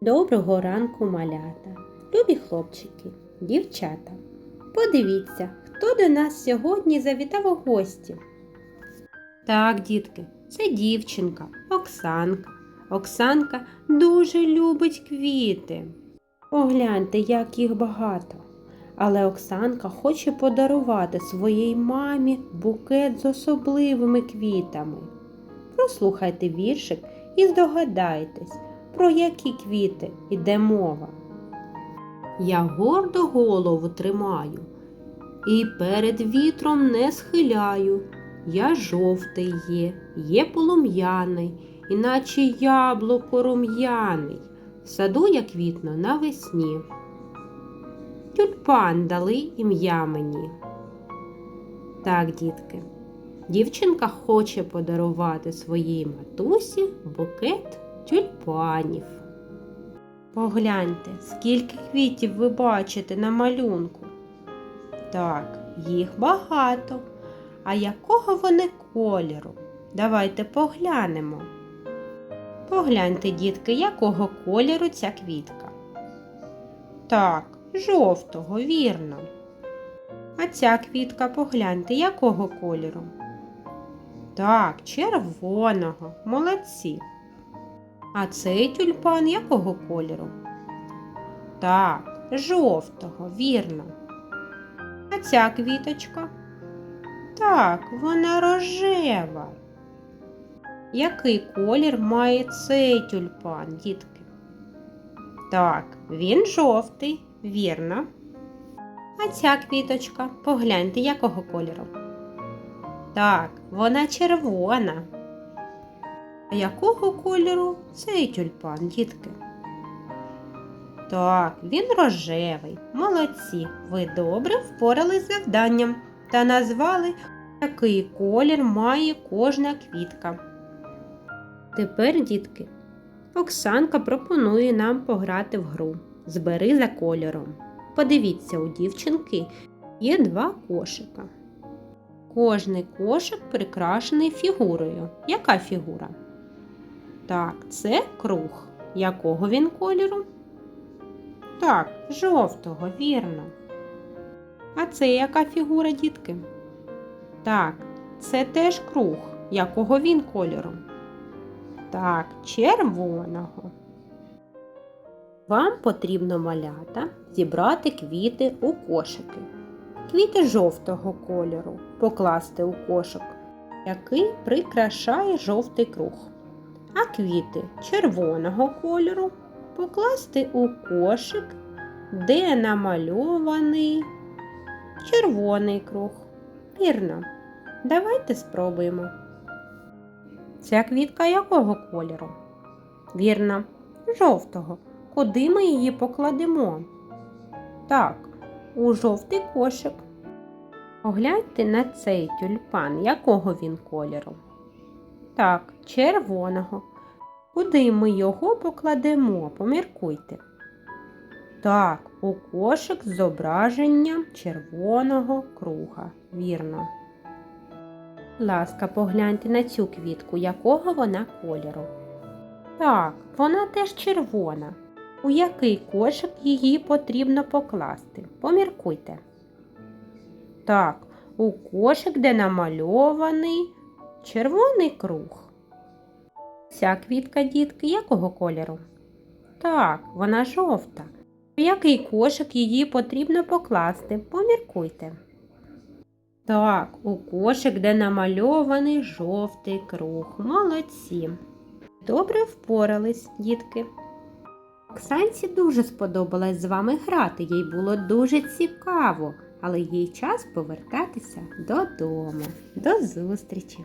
Доброго ранку, малята, любі хлопчики, дівчата. Подивіться, хто до нас сьогодні завітав у гості. Так, дітки, це дівчинка Оксанка. Оксанка дуже любить квіти. Погляньте, як їх багато. Але Оксанка хоче подарувати своїй мамі букет з особливими квітами. Прослухайте віршик і здогадайтесь, про які квіти йде мова. Я гордо голову тримаю і перед вітром не схиляю. Я жовтий є, є полум'яний, іначе яблуко рум'яний. В саду я квітну навесні. Тюльпан дали ім'я мені. Так, дітки, дівчинка хоче подарувати своїй матусі букет тюльпанів. Погляньте, скільки квітів ви бачите на малюнку. Так, їх багато. А якого вони кольору? Давайте поглянемо. Погляньте, дітки, якого кольору ця квітка. Так, жовтого, вірно. А ця квітка погляньте, якого кольору? Так, червоного, молодці. А цей тюльпан якого кольору? Так, жовтого, вірно. А ця квіточка? Так, вона рожева. Який колір має цей тюльпан, дітки? Так, він жовтий, вірно. А ця квіточка, погляньте, якого кольору? Так, вона червона. Якого кольору цей тюльпан, дітки? Так, він рожевий. Молодці. Ви добре впорались з завданням та назвали, який колір має кожна квітка. Тепер, дітки, Оксанка пропонує нам пограти в гру Збери за кольором. Подивіться, у дівчинки є два кошика. Кожний кошик прикрашений фігурою. Яка фігура? Так, це круг. Якого він кольору? Так, жовтого, вірно. А це яка фігура, дітки? Так, це теж круг. Якого він кольору? Так, червоного. Вам потрібно малята зібрати квіти у кошики. Квіти жовтого кольору покласти у кошик, який прикрашає жовтий круг. А квіти червоного кольору покласти у кошик, де намальований червоний круг. Вірно. Давайте спробуємо. Ця квітка якого кольору? Вірно, жовтого. Куди ми її покладемо? Так, у жовтий кошик. Погляньте на цей тюльпан, якого він кольору? Так, червоного. Куди ми його покладемо? Поміркуйте. Так, у кошик з зображенням червоного круга. Вірно. Ласка, погляньте на цю квітку, якого вона кольору. Так, вона теж червона. У який кошик її потрібно покласти? Поміркуйте. Так, у кошик, де намальований червоний круг. Ця квітка, дітки, якого кольору? Так, вона жовта. У який кошик її потрібно покласти? Поміркуйте. Так, у кошик, де намальований жовтий круг. Молодці. Добре впорались, дітки. Оксанці дуже сподобалось з вами грати, їй було дуже цікаво, але їй час повертатися додому. До зустрічі!